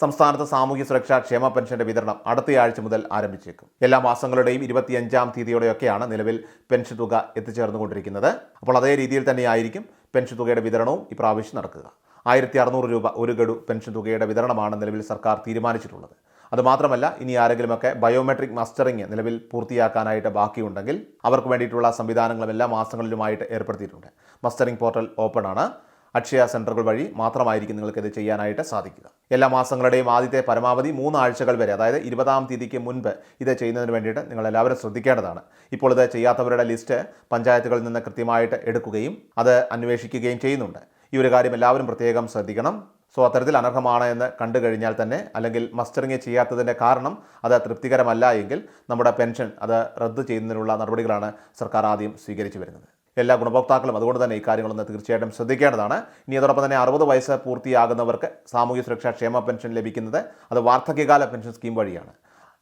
സംസ്ഥാനത്ത് സാമൂഹ്യ സുരക്ഷാ ക്ഷേമ പെൻഷന്റെ വിതരണം അടുത്തയാഴ്ച മുതൽ ആരംഭിച്ചേക്കും. എല്ലാ മാസങ്ങളുടെയും ഇരുപത്തിയഞ്ചാം തീയതിയോടെയൊക്കെയാണ് നിലവിൽ പെൻഷൻ തുക എത്തിച്ചേർന്നുകൊണ്ടിരിക്കുന്നത്. അപ്പോൾ അതേ രീതിയിൽ തന്നെയായിരിക്കും പെൻഷൻ തുകയുടെ വിതരണവും ഇപ്രാവശ്യം നടക്കുക. ആയിരത്തി അറുന്നൂറ് രൂപ ഒരു ഗഡു പെൻഷൻ തുകയുടെ വിതരണമാണ് നിലവിൽ സർക്കാർ തീരുമാനിച്ചിട്ടുള്ളത്. അതുമാത്രമല്ല ഇനി ആരെങ്കിലുമൊക്കെ ബയോമെട്രിക് മസ്റ്ററിംഗ് നിലവിൽ പൂർത്തിയാക്കാനായിട്ട് ബാക്കിയുണ്ടെങ്കിൽ അവർക്ക് വേണ്ടിയിട്ടുള്ള സംവിധാനങ്ങളും എല്ലാ മാസങ്ങളിലുമായിട്ട് ഏർപ്പെടുത്തിയിട്ടുണ്ട്. മസ്റ്ററിംഗ് പോർട്ടൽ ഓപ്പൺ ആണ്. അക്ഷയ സെന്ററുകൾ വഴി മാത്രമായിരിക്കും നിങ്ങൾക്ക് ഇത് ചെയ്യാനായിട്ട് സാധിക്കുക. എല്ലാ മാസങ്ങളുടെയും ആദ്യത്തെ പരമാവധി മൂന്നാഴ്ചകൾ വരെ അതായത് ഇരുപതാം തീയതിക്ക് മുൻപ് ഇത് ചെയ്യുന്നതിന് വേണ്ടിയിട്ട് നിങ്ങൾ എല്ലാവരും ശ്രദ്ധിക്കേണ്ടതാണ്. ഇപ്പോൾ ഇത് ചെയ്യാത്തവരുടെ ലിസ്റ്റ് പഞ്ചായത്തുകളിൽ നിന്ന് കൃത്യമായിട്ട് എടുക്കുകയും അത് അന്വേഷിക്കുകയും ചെയ്യുന്നുണ്ട്. ഈ ഒരു കാര്യം എല്ലാവരും പ്രത്യേകം ശ്രദ്ധിക്കണം. സോ അത്തരത്തിൽ അനർഹമാണ് എന്ന് കണ്ടു കഴിഞ്ഞാൽ തന്നെ അല്ലെങ്കിൽ മസ്റ്ററിങ് ചെയ്യാത്തതിന്റെ കാരണം അത് തൃപ്തികരമല്ല എങ്കിൽ നമ്മുടെ പെൻഷൻ അത് റദ്ദ് ചെയ്യുന്നതിനുള്ള നടപടികളാണ് സർക്കാർ ആദ്യം സ്വീകരിച്ചു വരുന്നത്. എല്ലാ ഗുണഭോക്താക്കളും അതുകൊണ്ട് തന്നെ ഈ കാര്യങ്ങളൊന്ന് തീർച്ചയായിട്ടും ശ്രദ്ധിക്കേണ്ടതാണ്. ഇനി അതോടൊപ്പം തന്നെ അറുപത് വയസ്സ് പൂർത്തിയാകുന്നവർക്ക് സാമൂഹ്യ സുരക്ഷാ ക്ഷേമ പെൻഷൻ ലഭിക്കുന്നത് അത് വാർദ്ധക്യകാല പെൻഷൻ സ്കീം വഴിയാണ്.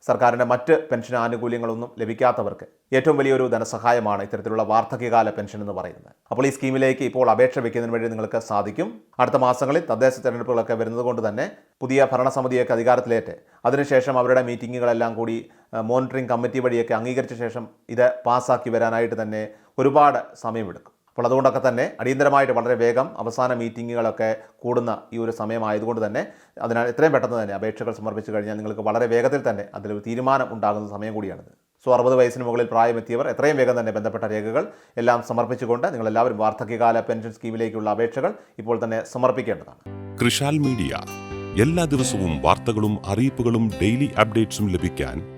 സർക്കാരിന്റെ മറ്റ് പെൻഷൻ ആനുകൂല്യങ്ങളൊന്നും ലഭിക്കാത്തവർക്ക് ഏറ്റവും വലിയൊരു ധനസഹായമാണ് ഇത്തരത്തിലുള്ള വാർദ്ധക്യകാല പെൻഷൻ എന്ന് പറയുന്നത്. അപ്പോൾ ഈ സ്കീമിലേക്ക് ഇപ്പോൾ അപേക്ഷ വയ്ക്കുന്നതിന് വേണ്ടി നിങ്ങൾക്ക് സാധിക്കും. അടുത്ത മാസങ്ങളിൽ തദ്ദേശ തെരഞ്ഞെടുപ്പുകളൊക്കെ വരുന്നത് കൊണ്ട് തന്നെ പുതിയ ഭരണസമിതിയൊക്കെ അധികാരത്തിലേറ്റ്. അതിനുശേഷം അവരുടെ മീറ്റിങ്ങുകളെല്ലാം കൂടി മോണിറ്ററിംഗ് കമ്മിറ്റി വഴിയൊക്കെ അംഗീകരിച്ച ശേഷം ഇത് പാസ്സാക്കി വരാനായിട്ട് തന്നെ ഒരുപാട് സമയമെടുക്കും. അപ്പോൾ അതുകൊണ്ടൊക്കെ തന്നെ അടിയന്തരമായിട്ട് വളരെ വേഗം അവസാന മീറ്റിങ്ങുകളൊക്കെ കൂടുന്ന ഈ ഒരു സമയമായതുകൊണ്ട് തന്നെ അതിനാൽ എത്രയും പെട്ടെന്ന് തന്നെ അപേക്ഷകൾ സമർപ്പിച്ചു കഴിഞ്ഞാൽ നിങ്ങൾക്ക് വളരെ വേഗത്തിൽ തന്നെ അതിലൊരു തീരുമാനം ഉണ്ടാകുന്ന സമയം കൂടിയാണിത്. സോ അറുപത് വയസ്സിന് മുകളിൽ പ്രായമെത്തിയവർ എത്രയും വേഗം തന്നെ ബന്ധപ്പെട്ട രേഖകൾ എല്ലാം സമർപ്പിച്ചുകൊണ്ട് നിങ്ങളെല്ലാവരും വാർദ്ധക്യകാല പെൻഷൻ സ്കീമിലേക്കുള്ള അപേക്ഷകൾ ഇപ്പോൾ തന്നെ സമർപ്പിക്കേണ്ടതാണ്. കൃഷാൽ മീഡിയ. എല്ലാ ദിവസവും വാർത്തകളും അറിയിപ്പുകളും ഡെയിലി അപ്ഡേറ്റ്സും ലഭിക്കാൻ